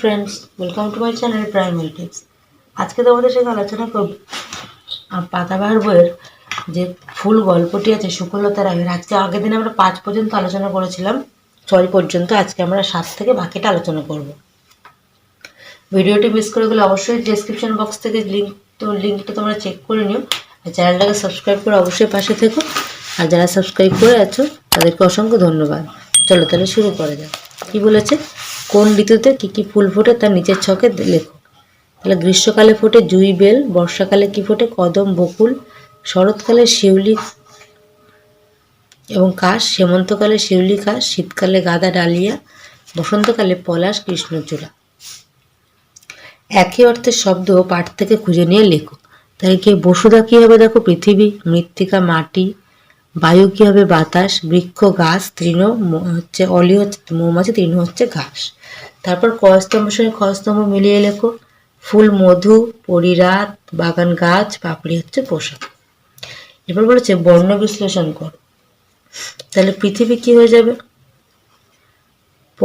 Friends welcome to my channel primary tips আজকে তোমাদের সাথে আলোচনা করব পাতাবাহার বইয়ের যে ফুল গল্পটি আছে সুকলতার আগের আজকে আগের দিন আমরা পাঁচ পর্যন্ত আলোচনা করেছিলাম, ছয় পর্যন্ত। আজকে আমরা সাত থেকে বাকিটা আলোচনা করব। ভিডিওটি মিস করে গেলে অবশ্যই ডেসক্রিপশন বক্স থেকে লিঙ্ক তো লিঙ্কটা তোমরা চেক করে নিও। আর চ্যানেলটাকে সাবস্ক্রাইব করে অবশ্যই পাশে থেকো। আর যারা সাবস্ক্রাইব করে আছো, তাদেরকে অসংখ্য ধন্যবাদ। চলো তাহলে শুরু করা যাক। কি বলেছে? কোন ঋতুতে কি কি ফুল ফোটে তার নিচের ছকে লেখো। তাহলে গ্রীষ্মকালে ফোটে জুই বেল, বর্ষাকালে কি ফোটে কদম, বকুল, শরৎকালে শিউলি এবং কাশ, হেমন্তকালে শিউলি কাশ, শীতকালে গাদা ডালিয়া, বসন্তকালে পলাশ, কৃষ্ণচূড়া। একই অর্থের শব্দ পাঠ থেকে খুঁজে নিয়ে লেখো। তাই কি বসুধা কী হবে দেখো পৃথিবী? মৃত্তিকা, মাটি বায়ু কী হবে বাতাস, বৃক্ষ, গাছ, তৃণ হচ্ছে অলি হচ্ছে, মৌমাছি, তৃণ হচ্ছে ঘাস। তারপর কস্তম্ভের সঙ্গে খস্তম্ভ মিলিয়ে লেখো। ফুল, মধু, পরিরাত, বাগান গাছ, পাপড়ি হচ্ছে পোশাক এবার বলেছে, বর্ণ বিশ্লেষণ কর। তাহলে পৃথিবী কি হয়ে যাবে? প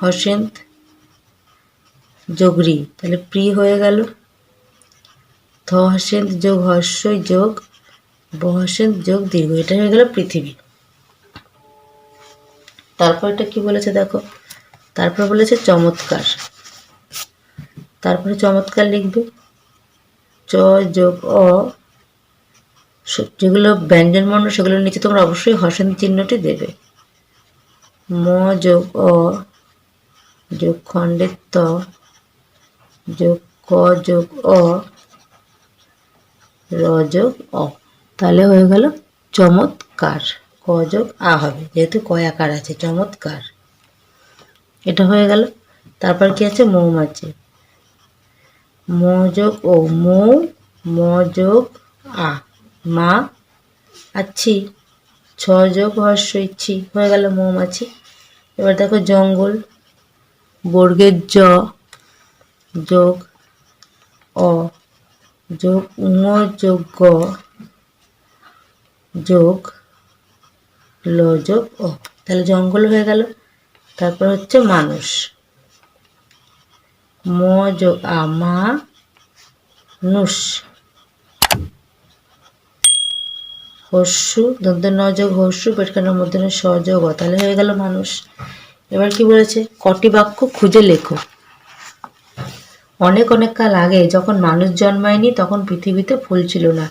হসেন্ত যোগরি। তাহলে প্রি হয়ে গেল। থ হসেন্ত যোগ, হর্ষই, যোগ বহসেন্ত যোগ দীর্ঘ, এটা হয়ে গেল পৃথিবী। তারপর এটা কি বলেছে দেখো? তারপর বলেছে চমৎকার। তারপরে চমৎকার লিখবে, চ যোগ অ, যেগুলো ব্যঞ্জন বর্ণ, সেগুলোর নিচে তোমরা অবশ্যই হসেন চিহ্নটি দেবে। ম যোগ অ, যোগ খণ্ডের ত, যোগ ক যোগ অ, র যোগ অ। তাহলে হয়ে গেল চমৎকার। ক যোগ আ হবে, যেহেতু কয় আকার আছে, চমৎকার। এটা হয়ে গেল। তারপর কি আছে? মৌমাছি। ম যোগ ও, মৌ, ম যোগ আ। মা, আচ্ছি। ছ যোগ হর্ষ ইচ্ছি। হয়ে গেল মৌমাছি। এবার দেখো জঙ্গল। বর্গের জ যোগ অ, যোগ উম যোগ গ। যোগ, ল যোগ অ তাহলে জঙ্গল হয়ে গেল, তারপর হচ্ছে মানুষ। ম যোগ আ, মা নুস হর্ষু দন্ত ন যোগ হর্ষু পেটখানার মধ্যে ন স তাহলে হয়ে গেল মানুষ। এবার কি বলেছে? কটি বাক্য খুঁজে লেখো। অনেক অনেক কাল আগে যখন মানুষ জন্মায়নি, তখন পৃথিবীতে ফুল ছিল না।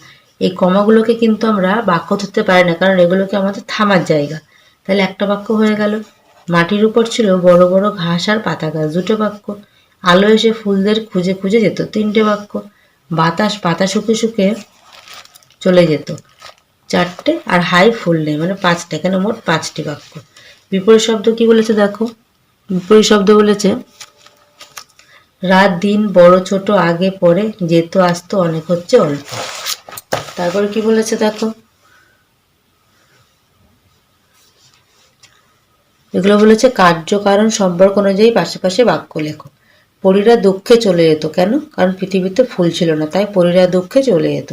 এই কমাগুলোকে কিন্তু আমরা বাক্য ধরতে পারি না, কারণ এগুলোকে আমাদের থামার জায়গা। তাহলে একটা বাক্য হয়ে গেল। মাটির উপর ছিল বড় বড় ঘাস আর পাতা গাছ, দুটো বাক্য। আলো এসে ফুলদের খুঁজে খুঁজে যেত, তিনটে বাক্য। বাতাস, পাতা শুকে শুকে চলে যেত। চারটে আর হাই ফুল নেই মানে পাঁচটা কেন মোট পাঁচটি বাক্য। বিপরীত শব্দ কি বলেছে দেখো? বিপরীত শব্দ বলেছে, রাত, দিন, বড়, ছোট, আগে, পরে, যেত, আসতো, অনেক হচ্ছে, অল্প। তারপর কি বলেছে দেখো? এগুলো বলেছে, কার্য কারণ সম্পর্ক অনুযায়ী পাশাপাশি বাক্য লেখো। পরীরা দুঃখে চলে যেত কেন? কারণ পৃথিবীতে ফুল ছিল না, তাই পরীরা দুঃখে চলে যেত।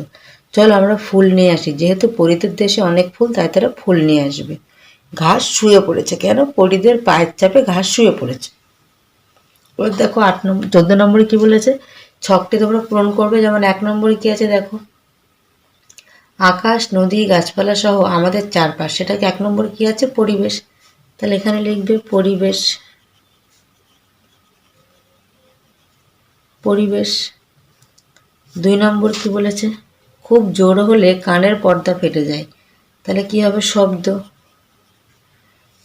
চল আমরা ফুল নিয়ে আসি। যেহেতু পরীদের দেশে অনেক ফুল, তাই তারা ফুল নিয়ে আসবে। ঘাস শুয়ে পড়েছে কেন? পরীদের পায়ের চাপে ঘাস শুয়ে পড়েছে। এবার দেখো আট নম্বর চোদ্দ নম্বরে কি বলেছে? ছকটি তোমরা পূরণ করবে, যেমন এক নম্বরে কি আছে দেখো? আকাশ, নদী, গাছপালা সহ আমাদের চারপাশ। সেটাকে এক নম্বর কি আছে? পরিবেশ। তাহলে এখানে লিখবে পরিবেশ। পরিবেশ। দুই নম্বর কি বলেছে? খুব জোর হলে কানের পর্দা ফেটে যায়। তাহলে কি হবে? শব্দ।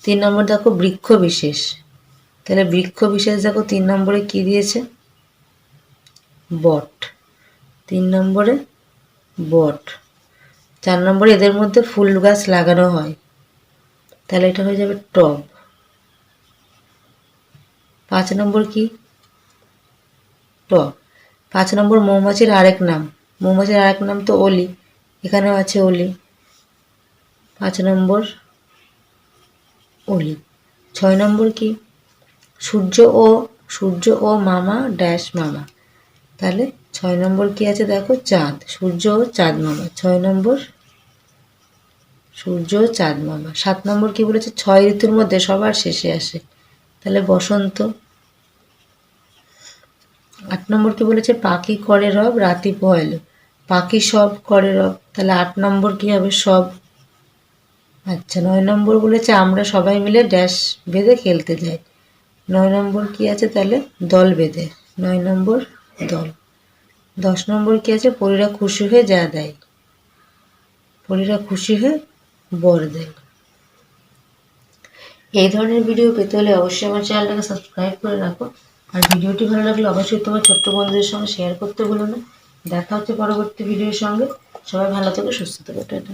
তিন নম্বর দেখো, বৃক্ষ বিশেষ। তাহলে বৃক্ষ বিশেষ দেখো, তিন নম্বরে কি দিয়েছে? বট। তিন নম্বরে বট। চার নম্বরে এদের মধ্যে ফুল গাছ লাগানো হয়। তাহলে এটা হয়ে যাবে টব। পাঁচ নম্বর কি? টব। পাঁচ নম্বর মৌমাছির আরেক নাম। মৌমাছির আরেক নাম তো অলি। এখানেও আছে অলি। পাঁচ নম্বর অলি। ছয় নম্বর কি? সূর্য ও সূর্য ও মামা ড্যাশ মামা। তাহলে ছয় নম্বর কি আছে দেখো? চাঁদ। সূর্য ও চাঁদ মামা। ছয় নম্বর? সূর্য ও চাঁদ মামা। সাত নম্বর কি বলেছে? ছয় ঋতুর মধ্যে সবার শেষে আসে। তাহলে বসন্ত। আট নম্বর কি বলেছে? পাখি করে রব, রাতি পোহাইল। পাখি সব করে রব। তাহলে আট নম্বর কি হবে? সব। আচ্ছা নয় নম্বর বলেছে, আমরা সবাই মিলে ড্যাশ বেঁধে খেলতে যাই। নয় নম্বর কি আছে তাহলে? দল বেঁধে। নয় নম্বর দল। দশ নম্বর কি আছে? পরীরা খুশি হয়ে যা দেয়। পরীরা খুশি হয়ে বর দেয়। এই ধরনের ভিডিও পেতে হলে অবশ্যই আমার চ্যানেলটাকে সাবস্ক্রাইব করে রাখো। আর ভিডিওটি ভালো লাগলে অবশ্যই তোমার ছোট্ট বন্ধুদের সঙ্গে শেয়ার করতে ভুলো না। দেখা হচ্ছে পরবর্তী ভিডিওর সঙ্গে। সবাই ভালো থেকো, সুস্থ থেকো